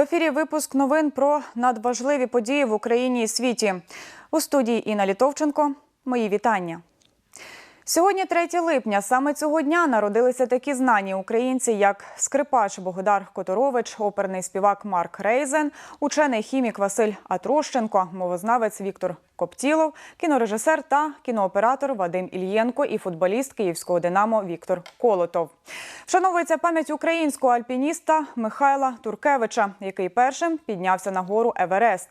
ефірі випуск новин про надважливі події в Україні і світі. У студії Інна Літовченко. Мої вітання. Сьогодні 3 липня. Саме цього дня народилися такі знані українці, як скрипач Богдар Которович, оперний співак Марк Рейзен, учений хімік Василь Атрощенко, мовознавець Віктор Коптілов, кінорежисер та кінооператор Вадим Ільєнко і футболіст київського Динамо Віктор Колотов. Вшановується пам'ять українського альпініста Михайла Туркевича, який першим піднявся на гору Еверест.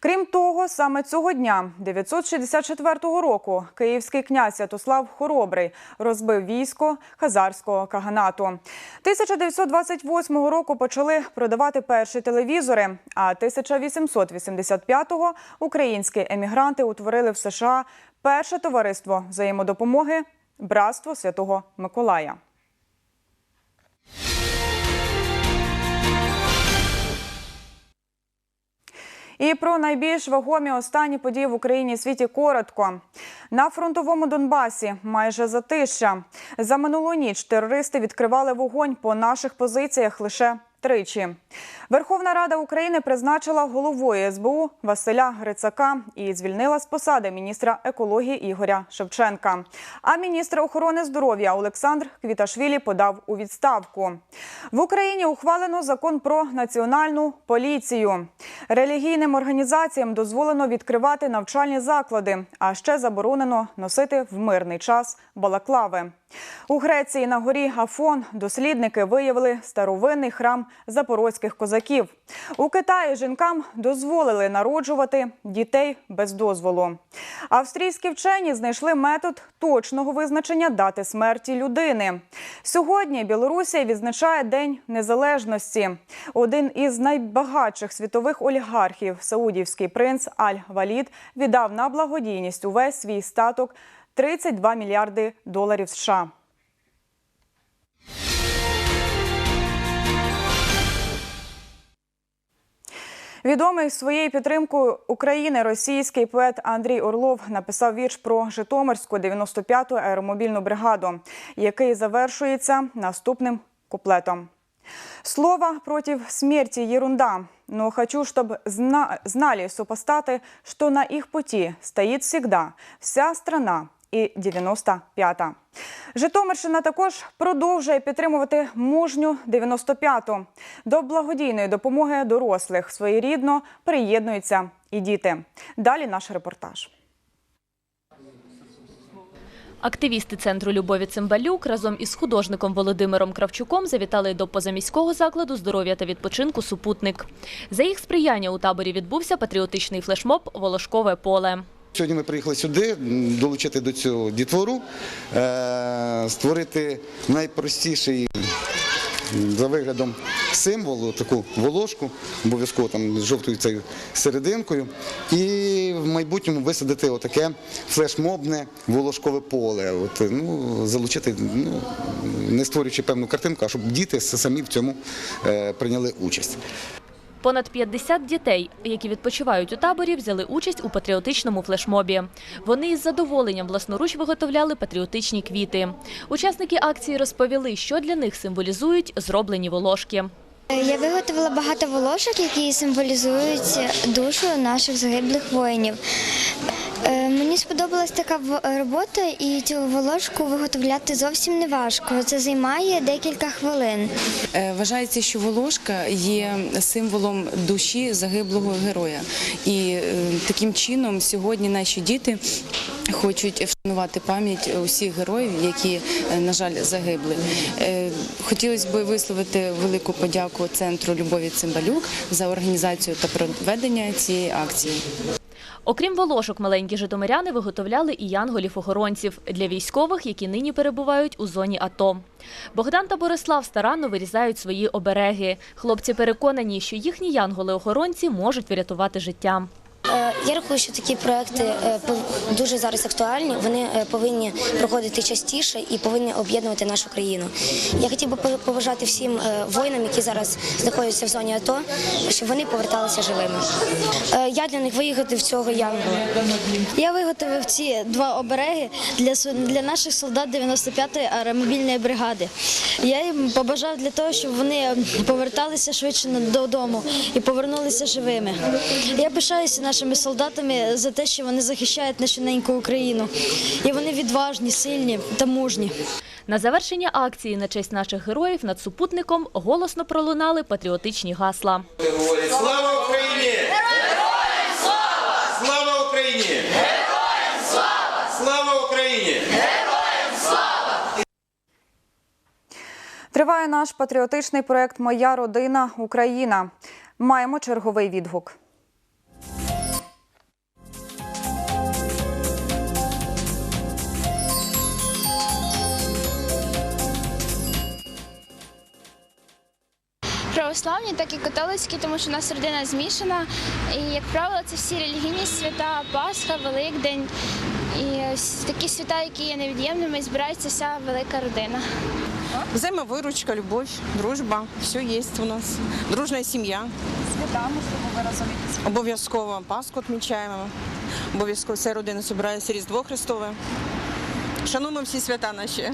Крім того, саме цього дня, 964 року, київський князь Святослав Хоробрий розбив військо Хазарського каганату. 1928 року почали продавати перші телевізори, а 1885-го українські емігранти утворили в США перше товариство взаємодопомоги Братство Святого Миколая. І про найбільш вагомі останні події в Україні і світі коротко. На фронтовому Донбасі майже затища. За минулу ніч терористи відкривали вогонь по наших позиціях лише тричі. Верховна Рада України призначила головою СБУ Василя Грицака і звільнила з посади міністра екології Ігоря Шевченка. А міністр охорони здоров'я Олександр Квіташвілі подав у відставку. В Україні ухвалено закон про національну поліцію. Релігійним організаціям дозволено відкривати навчальні заклади, а ще заборонено носити в мирний час балаклави. У Греції на горі Афон дослідники виявили старовинний храм запорозьких козаків. У Китаї жінкам дозволили народжувати дітей без дозволу. Австрійські вчені знайшли метод точного визначення дати смерті людини. Сьогодні Білорусія відзначає День Незалежності. Один із найбагатших світових олігархів, саудівський принц Аль-Валід, віддав на благодійність увесь свій статок 32 мільярди доларів США. Відомий своєю підтримкою України російський поет Андрій Орлов написав вірш про Житомирську 95-ту аеромобільну бригаду, який завершується наступним куплетом. Слово против смерти ерунда, но хочу, чтобы зна знали супостаты, что на их пути стоит всегда вся страна і 95-та. Житомирщина також продовжує підтримувати мужню 95-ту. До благодійної допомоги дорослих своєрідно приєднуються і діти. Далі наш репортаж. Активісти центру Любові Цимбалюк разом із художником Володимиром Кравчуком завітали до позаміського закладу здоров'я та відпочинку Супутник. За їх сприяння у таборі відбувся патріотичний флешмоб Волошкове поле. Сьогодні ми приїхали сюди долучити до цього дітвору, е, створити найпростіший за виглядом символ, таку волошку, обов'язково там з жовтою цією серединкою, і в майбутньому висадити отаке флешмобне волошкове поле. От, ну, залучити, ну, не створюючи певну картинку, а щоб діти самі в цьому е, прийняли участь. Понад 50 дітей, які відпочивають у таборі, взяли участь у патріотичному флешмобі. Вони із задоволенням власноруч виготовляли патріотичні квіти. Учасники акції розповіли, що для них символізують зроблені волошки. Я виготовила багато волошок, які символізують душу наших загиблих воїнів. Е, Мені сподобалась така в- робота, і цю волошку виготовляти зовсім не важко. Це займає декілька хвилин. Е, Вважається, що волошка є символом душі загиблого героя, і е, таким чином сьогодні наші діти хочуть вшанувати пам'ять усіх героїв, які, е, на жаль, загибли. Е, Хотілося б висловити велику подяку центру Любові Цимбалюк за організацію та проведення цієї акції. Окрім волошок, маленькі житомиряни виготовляли і янголів-охоронців для військових, які нині перебувають у зоні АТО. Богдан та Борислав старанно вирізають свої обереги. Хлопці переконані, що їхні янголи-охоронці можуть врятувати життя. Е, Я рахую, що такі проекти е, дуже зараз актуальні. Вони е, повинні проходити частіше і повинні об'єднувати нашу країну. Я хотів би побажати всім воїнам, які зараз знаходяться в зоні АТО, щоб вони поверталися живими. Я для них виготовив цього янгола. Я виготовив ці два обереги для для наших солдат 95-ї аеромобільної бригади. Я їм побажав для того, щоб вони поверталися швидше додому і повернулися живими. Я пишаюся нашими солдатами за те, що вони захищають нашу неньку Україну. І вони відважні, сильні та мужні. На завершення акції на честь наших героїв над супутником голосно пролунали патріотичні гасла. Слава Україні! Героям слава! Слава Україні! Героям слава! Слава Україні! Триває наш патріотичний проект Моя родина Україна. Маємо черговий відгук. Православні, так і католицькі, тому що у нас родина змішана. І, як правило, це всі релігійні свята, Пасха, Великдень. І ось такі свята, які є невід'ємними, і збирається вся велика родина. Взаимовыручка, любовь, дружба, все есть у нас. Дружна сім'я. Свята, можливо, ви разом якісь Обов'язково Пасху відмічаємо. Обов'язково вся родина збирається Різдво Христове. Шануємо всі свята наші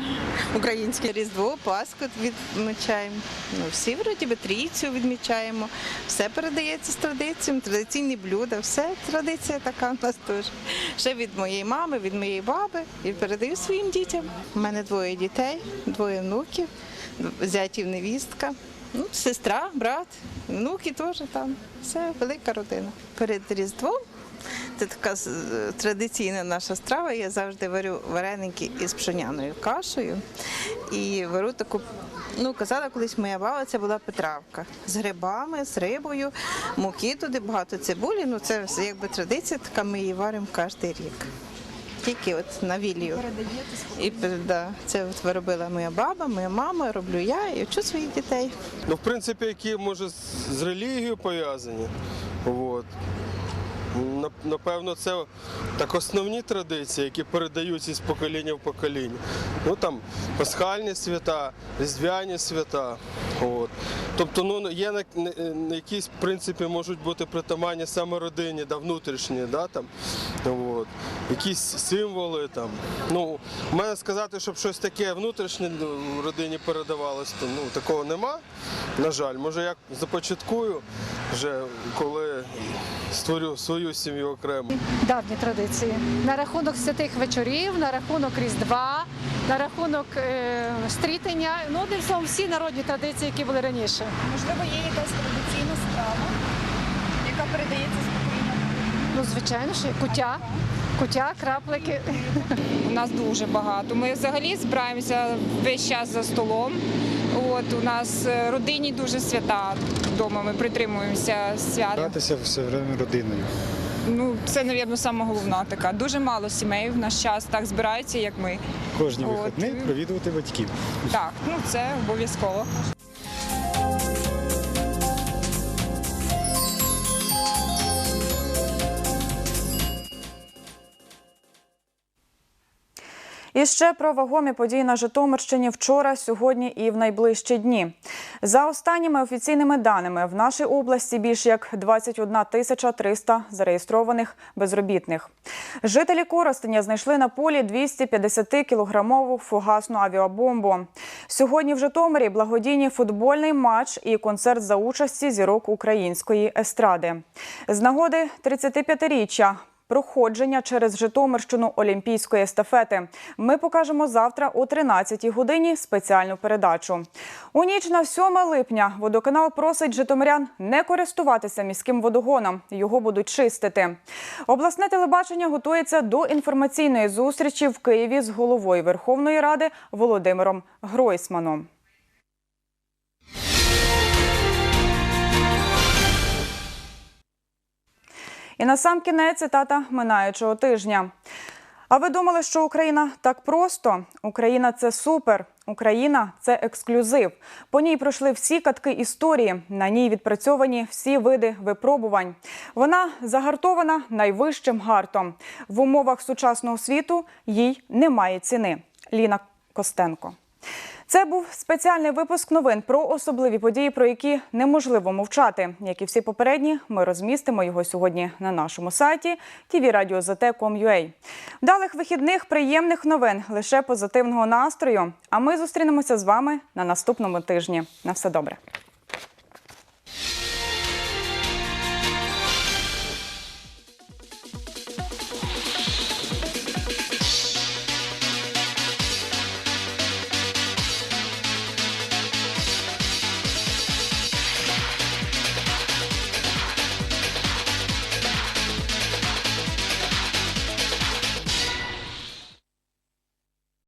українські. Різдво, Пасху відмічаємо. Ну, всі вроді би трійцю відмічаємо. Все передається з традиціями, традиційні блюда, все традиція така у нас теж. Ще від моєї мами, від моєї баби і передаю своїм дітям. У мене двоє дітей, двоє внуків, зятів невістка. Ну, сестра, брат, внуки теж там. Все велика родина. Перед Різдвом це така традиційна наша страва. Я завжди варю вареники із пшеняною кашею і варю таку. Ну, казала колись моя баба, це була петравка з грибами, з рибою, муки туди, багато цибулі. Ну це якби традиція, така ми її варимо кожен рік. Тільки от на вілію. І да, це от виробила моя баба, моя мама, роблю я і вчу своїх дітей. Ну, в принципі, які може з релігією пов'язані. От. Нап- Напевно, це так основні традиції, які передаються з покоління в покоління. Ну там пасхальні свята, різдвяні свята. От. Тобто, ну є на, на, якісь в принципі можуть бути притаманні саме родині, да, внутрішні, да, там. От. Якісь символи там. Ну, у мене сказати, щоб щось таке внутрішнє ну, в родині передавалось, то ну такого нема. На жаль, може я започаткую вже коли створю свою сім'ю окремо. давні традиції. На рахунок святих вечорів, на рахунок Різдва, на рахунок е, стрітення. Ну, одним словом, всі народні традиції, які були раніше. можливо є якась традиційна страва, яка передається з покоління. Ну, звичайно, що є куття, куття, краплики. У нас дуже багато. Ми взагалі збираємося весь час за столом. От у нас родині дуже свята вдома. Ми притримуємося свят. Гратися все время родиною. Ну це, мабуть, саме головна така. Дуже мало сімей в наш час так збираються, як ми. Кожні вихідні провідувати батьків. Так, ну це обов'язково. І ще про вагомі події на Житомирщині вчора, сьогодні і в найближчі дні. За останніми офіційними даними, в нашій області більш як 21 тисяча 300 зареєстрованих безробітних. Жителі Коростеня знайшли на полі 250-кілограмову фугасну авіабомбу. Сьогодні в Житомирі благодійний футбольний матч і концерт за участі зірок української естради. З нагоди 35-річчя проходження через Житомирщину Олімпійської естафети. Ми покажемо завтра о 13-й годині спеціальну передачу. У ніч на 7 липня водоканал просить житомирян не користуватися міським водогоном. Його будуть чистити. Обласне телебачення готується до інформаційної зустрічі в Києві з головою Верховної Ради Володимиром Гройсманом. І на сам кінець цитата минаючого тижня. А ви думали, що Україна так просто? Україна це супер. Україна це ексклюзив. По ній пройшли всі катки історії. На ній відпрацьовані всі види випробувань. Вона загартована найвищим гартом. В умовах сучасного світу їй немає ціни. Ліна Костенко. Це був спеціальний випуск новин про особливі події, про які неможливо мовчати. Як і всі попередні, ми розмістимо його сьогодні на нашому сайті tvradio.zt.com.ua. Вдалих вихідних, приємних новин, лише позитивного настрою. А ми зустрінемося з вами на наступному тижні. На все добре.